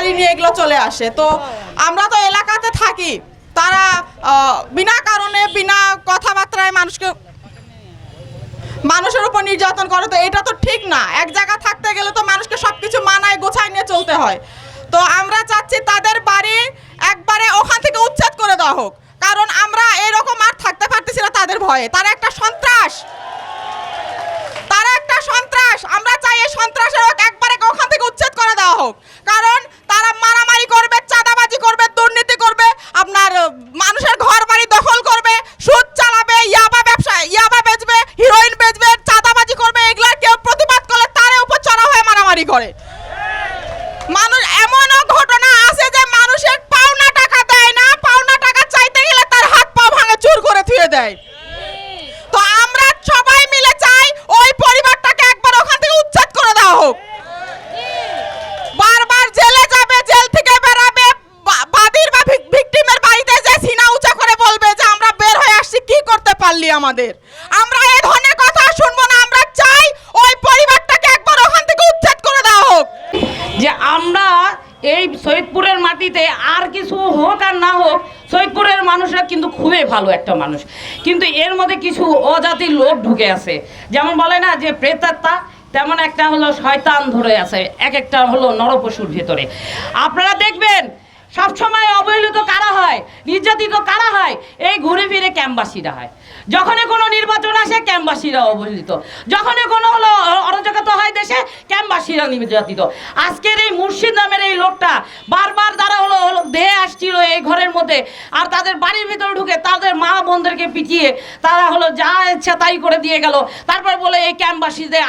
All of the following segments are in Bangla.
গাড়ি নিয়ে এগুলো চলে আসে। তো আমরা তো এলাকাতে থাকি। তারা বিনা কারণে, বিনা কথাবার্তায় মানুষকে মানুষের উপর নির্যাতন করে। তো এটা তো ঠিক না। এক জায়গা থাকতে গেলে তো মানুষকে সবকিছু মানায়, গোছায় নিয়ে চলতে হয়। তো আমরা চাচ্ছি তাদের বাড়ি একবারে ওখান থেকে উচ্ছেদ করে দেওয়া হোক। কারণ আমরা এরকম আর থাকতে পারতেছি না তাদের ভয়ে। তারা একটা সন্ত্রাস। তারা একটা সন্ত্রাস। আমরা চাই এই সন্ত্রাসের হোক, একবারে ওখান থেকে উচ্ছেদ করে দেওয়া হোক। কারণ তারা মারামারি করবে চাঁদাবাজি করবে দুর্নীতি করবে আপনার আহ, মানুষের ঘর বাড়ি দখল করবে সুদ চালাবে ইয়াবা ব্যবসা ইয়াবা বেচবে হিরোইন বেচবে চাঁদাবাজি করবে এগুলার কেউ প্রতিবাদ করলে তার উপর চড়া হয়ে মারামারি করে। মানুষ এমনও ঘটনা আছে যে মানুষের পাওনা টাকা দেয় না, পাওনা টাকা চাইতে গেলে তার হাত পা ভাঙে, চুর করে থুয়ে দেয়। তো আমরা সবাই মিলে চাই ওই পরিবারটাকে একবার ওখান থেকে উচ্ছেদ করে দেওয়া হোক। বারবার জেলে যাবে, জেল থেকে বেরাবে বাদীর বা ভিকটিমের বাড়িতে যে সিনা উঁচা করে বলবে যে আমরা বের হয়ে আসছি, কি করতে পারলি আমাদের? আমরা এই ধরনের কথা শুনব না আমরা চাই ওই পরিবারটাকে একবার ওখান থেকে উচ্ছেদ করে দেওয়া হোক যে আমরা এই সৈয়দপুরের মাটিতে আর কিছু হোক আর না হোক, সৈয়দপুরের মানুষরা কিন্তু খুবই ভালো একটা মানুষ। কিন্তু এর মধ্যে কিছু অজাতির লোক ঢুকে আছে। যেমন বলে না যে প্রেতাত্মা, তেমন একটা হলো শয়তান ধরে আছে। এক একটা হলো নরপশুর ভেতরে। আপনারা দেখবেন, সবসময় অবহেলিত কারা হয়? নির্যাতিত কারা হয়? এই ঘুরে ফিরে ক্যাম্পবাসীরা হয়। যখনই কোনো নির্বাচন আসে ক্যাম্পবাসীরা অবহেলিত। যখনই কোনো হলো অ- অরাজকতা হয় দেশে আজকের এই মুর্শিদ নামের এই লোকটা বারবার তারা হলো হলো দেহে আসছিল এই ঘরের মধ্যে আর তাদের বাড়ির ভিতরে ঢুকে তাদের মা বোনদেরকে পিটিয়ে তারা হলো যা ইচ্ছা তাই করে দিয়ে গেল। তারপর বলে, এই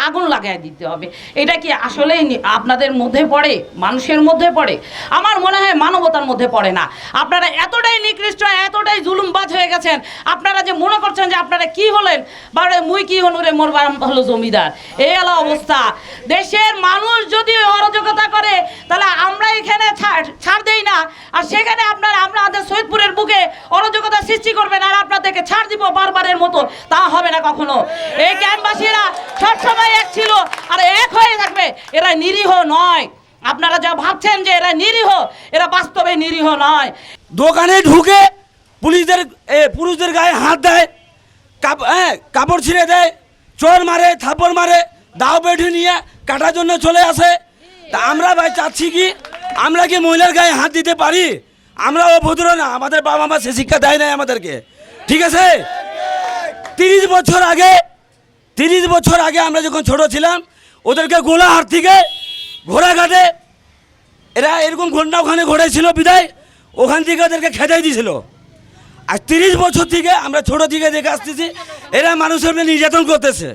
আগুন লাগাই দিতে হবে। এটা কি আসলেই আপনাদের মধ্যে পড়ে? মানুষের মধ্যে পড়ে? আমার মনে হয় মানবতার মধ্যে পড়ে না। আপনারা এতটাই নিকৃষ্ট, এতটাই জুলুমবাজ হয়ে গেছেন। আপনারা যে মনে করছেন যে আপনারা কি হলেন? বা মুই কি হলো রে মোর হলো জমিদার? এই হলো অবস্থা। দেশের মানুষ যদি অরাজকতা করে, তাহলে আমরা এখানে ছাড় ছাড় দেই না। আর সেখানে আপনারা আপনাদের সৈয়দপুরের বুকে অরাজকতা সৃষ্টি করবেন আর আপনাদেরকে ছাড় দিব বারবারের মতো। তা হবে না কখনো। এই ক্যাম্পবাসীরা সবসময় এক ছিল, আর এক হয়ে থাকবে। এরা নিরীহ নয়। আপনারা যা ভাবছেন যে এরা নিরীহ, এরা বাস্তবে নিরীহ নয়। দোকানে ঢুকে পুলিশদের পুরুষদের গায়ে হাত দেয় হ্যাঁ কাপড় ছিঁড়ে দেয়, চোর মারে থাপড় মারে দাও বেঠে নিয়ে কাটার জন্য চলে আসে। তা আমরা ভাই চাচ্ছি কি, আমরা কি মহিলার গায়ে হাত দিতে পারি? আমরা ও ভদ্র না, আমাদের বাবা মা সে শিক্ষা দেয় নাই আমাদেরকে। ঠিক আছে? তিরিশ বছর আগে, তিরিশ বছর আগে আমরা যখন ছোট ছিলাম, ওদেরকে গোলা গোলাহাট থেকে ঘোড়াঘাটে, এরা এরকম ঘণ্টা ওখানে ঘটেছিল বিদায়, ওখান থেকে ওদেরকে খেদাই দিয়েছিল। আর তিরিশ বছর থেকে আমরা ছোট থেকে দেখে আসতেছি, এরা মানুষের নির্যাতন করতেছে।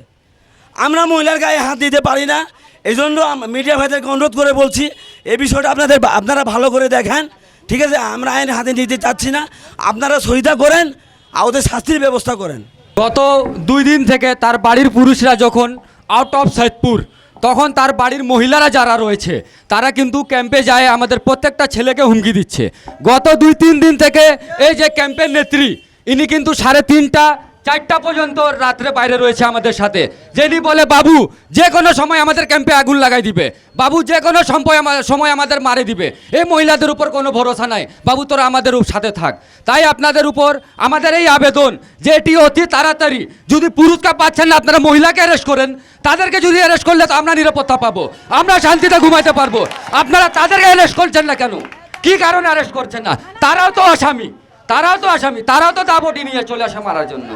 আমরা মহিলার গায়ে হাত দিতে পারি না। এই জন্য মিডিয়া ভাইদেরকে অনুরোধ করে বলছি এই বিষয়টা আপনাদের আপনারা ভালো করে দেখেন। ঠিক আছে, আমরা আইন হাতে নিতে চাচ্ছি না। আপনারা সহিতা করেন, আর ওদের শাস্তির ব্যবস্থা করেন। গত দুই দিন থেকে তার বাড়ির পুরুষরা যখন আউট অফ সৈয়দপুর তখন তার বাড়ির মহিলারা যারা রয়েছে, তারা কিন্তু ক্যাম্পে যায়, আমাদের প্রত্যেকটা ছেলেকে হুমকি দিচ্ছে। গত দুই তিন দিন থেকে এই যে ক্যাম্পের নেত্রী, ইনি কিন্তু সাড়ে তিনটা চারটা পর্যন্ত রাত্রে বাইরে রয়েছে আমাদের সাথে। যিনি বলে, বাবু, যে কোনো সময় আমাদের ক্যাম্পে আগুন লাগাই দিবে। বাবু, যে কোনো সময় সময় আমাদের মারে দিবে। এই মহিলাদের উপর কোনো ভরসা নাই। বাবু, তোরা আমাদের সাথে থাক। তাই আপনাদের উপর আমাদের এই আবেদন যে এটি অতি তাড়াতাড়ি, যদি পুরুষকে পাচ্ছেন না, আপনারা মহিলাকে অ্যারেস্ট করেন। তাদেরকে যদি অ্যারেস্ট করলে তো আমরা নিরাপত্তা পাবো। আমরা শান্তিতে ঘুমাইতে পারব। আপনারা তাদেরকে অ্যারেস্ট করছেন না কেন? কি কারণে অ্যারেস্ট করছেন না? তারাও তো আসামি তারাও তো আসামি, তারাও তো দাবটি নিয়ে চলে আসে মারার জন্য।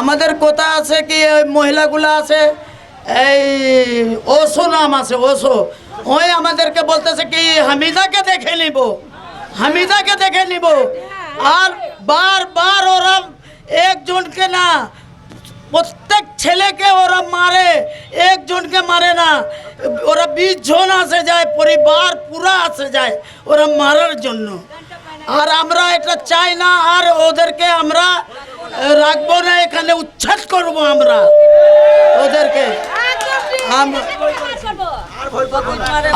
আমাদের কথা আছে কি ওই মহিলাগুলো আছে? এই ওসো নাম আছে, ওসো। ওই আমাদেরকে বলতেছে কি, হামিদাকে দেখে নিব। হামিদাকে দেখে নিব। আর বারবার ওরা একজনকে না, প্রত্যেক ছেলেকে ওরা মারে, একজনকে মারে না। ওরা বিশ জন আসে যায়, পরিবার পুরা আসে যায়, ওরা মারার জন্য। আর আমরা এটা চাই না, আর ওদেরকে আমরা রাখব না, এখানে উচ্ছেদ করব আমরা। ওদেরকে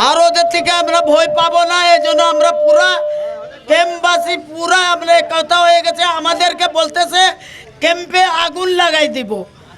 আর ওদের থেকে আমরা ভয় পাবো না এই জন্য আমরা পুরা ক্যাম্পবাসী পুরা আমরা কথা হয়ে গেছে। আমাদেরকে বলতেছে, ক্যাম্পে আগুন লাগাই দিব।